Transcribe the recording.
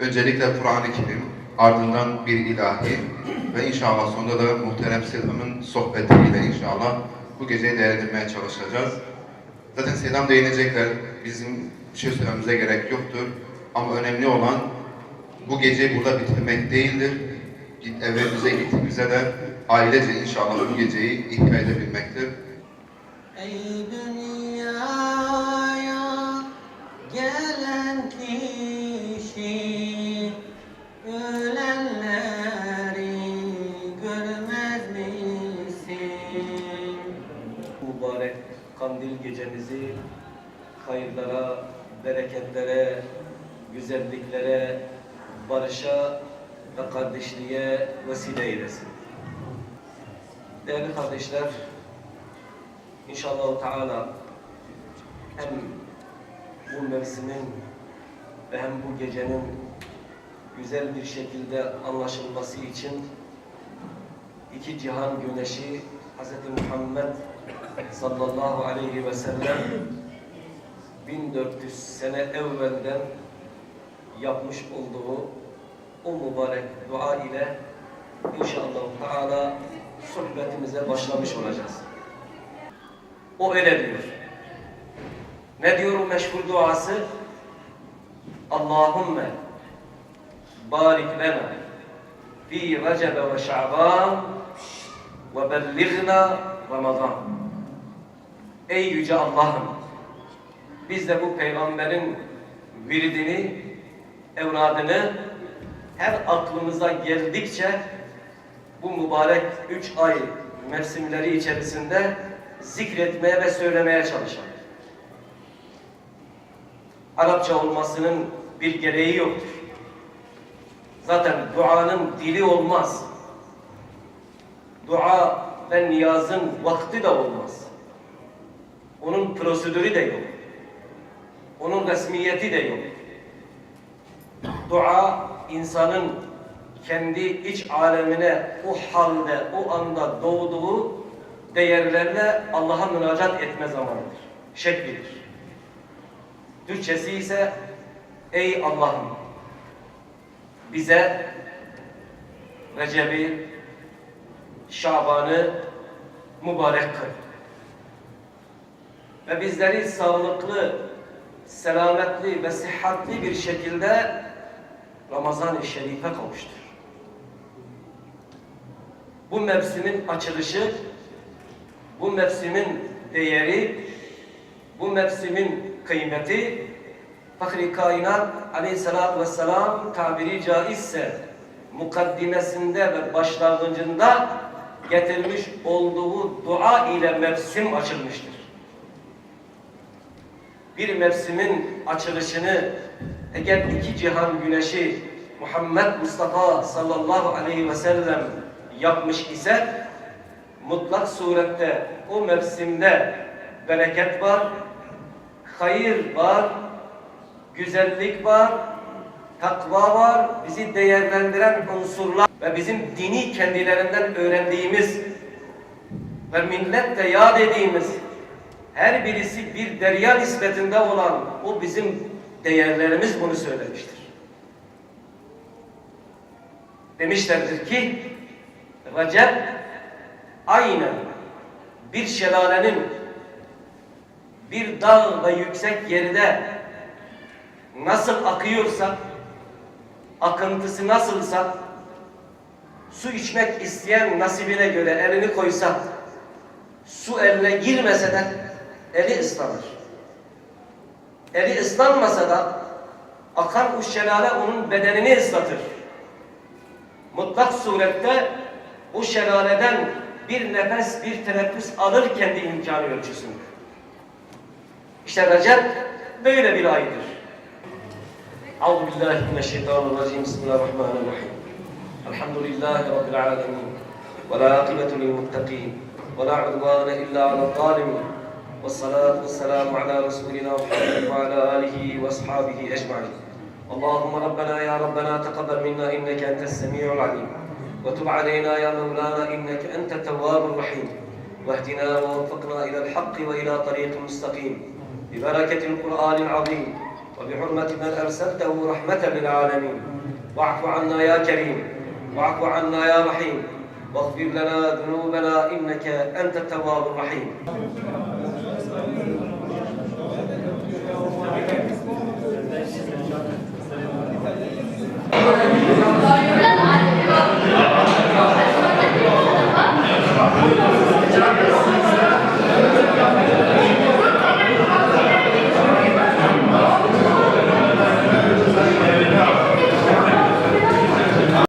Öncelikle Kur'an-ı Kerim, ardından bir ilahi ve inşallah sonunda da muhterem Selam'ın sohbetiyle inşallah bu geceyi değerlendirmeye çalışacağız. Zaten Selam değinecekler, bizim bir şey söylememize gerek yoktur. Ama önemli olan bu geceyi burada bitirmek değildir. Evimize gittiğimizde de ailece inşallah bu geceyi ihya edebilmektir. Ey dünyaya kandil gecemizi hayırlara, bereketlere, güzelliklere, barışa ve kardeşliğe vesile eylesin. Değerli kardeşler, inşallah Teala hem bu mevsimin ve hem bu gecenin güzel bir şekilde anlaşılması için iki cihan güneşi Hz. Muhammed sallallahu aleyhi ve sellem 1400 sene evvelden yapmış olduğu o mübarek dua ile inşallah Teala sohbetimize başlamış olacağız. O öyle diyor. Ne diyor meşhur duası? Allahümme barik lena fi Recebe ve Şaban ve bellighna Ramazan. Ey yüce Allah'ım biz de bu peygamberin viridini, evradını her aklımıza geldikçe bu mübarek üç ay mevsimleri içerisinde zikretmeye ve söylemeye çalışalım. Arapça olmasının bir gereği yoktur. Zaten duanın dili olmaz. Dua ve niyazın vakti de olmaz. Onun prosedürü de yok. Onun resmiyeti de yok. Dua insanın kendi iç alemine o halde, o anda doğduğu değerlerle Allah'a müracaat etme zamanıdır. Şeklidir. Türkçesi ise Ey Allah'ım bize Recep'i, Şaban'ı mübarek kıl. Ve bizleri sağlıklı, selametli ve sıhhatli bir şekilde Ramazan-ı Şerif'e kavuştur. Bu mevsimin açılışı, bu mevsimin değeri, bu mevsimin kıymeti Fahri Kainat aleyhissalatü vesselam tabiri caizse mukaddimesinde ve başlangıcında getirmiş olduğu dua ile mevsim açılmıştır. Bir mevsimin açılışını eğer iki cihan güneşi Muhammed Mustafa sallallahu aleyhi ve sellem yapmış ise mutlak surette o mevsimde bereket var, hayır var, güzellik var, takva var, bizi değerlendiren unsurlar ve bizim dini kendilerinden öğrendiğimiz ve milletle yad ettiğimiz her birisi bir derya nispetinde olan o bizim değerlerimiz bunu söylemiştir. Demişlerdir ki Recep aynen bir şelalenin bir dağ ve yüksek yerine nasıl akıyorsa, akıntısı nasılsa, Su içmek isteyen nasibine göre elini koysa, su eline girmese de eli ıslanır. Eli ıslanmasa da akan uç şelale onun bedenini ıslatır. Mutlak surette o şelaleden bir nefes, bir teneffüs alır kendi imkanı ölçüsünde. İşte Recep böyle bir aydır. Euzu billahi mineşşeytanirracim. Bismillahirrahmanirrahim. الحمد لله رب العالمين ولا عاقبة للمتقين ولا عدوان إلا على الظالمين والصلاة والسلام على رسولنا محمد وعلى آله وأصحابه أجمعين. اللهم ربنا يا ربنا تقبل منا إنك أنت السميع العليم وتب علينا يا مولانا إنك أنت التواب الرحيم واهدنا ووفقنا إلى الحق وإلى طريق مستقيم. ببركة القرآن العظيم وبحرمة من أرسلته رحمة للعالمين. واعف عنا يا كريم. واعف عنا يا رحيم واغفر لنا ذنوبنا إنك أنت التواب الرحيم.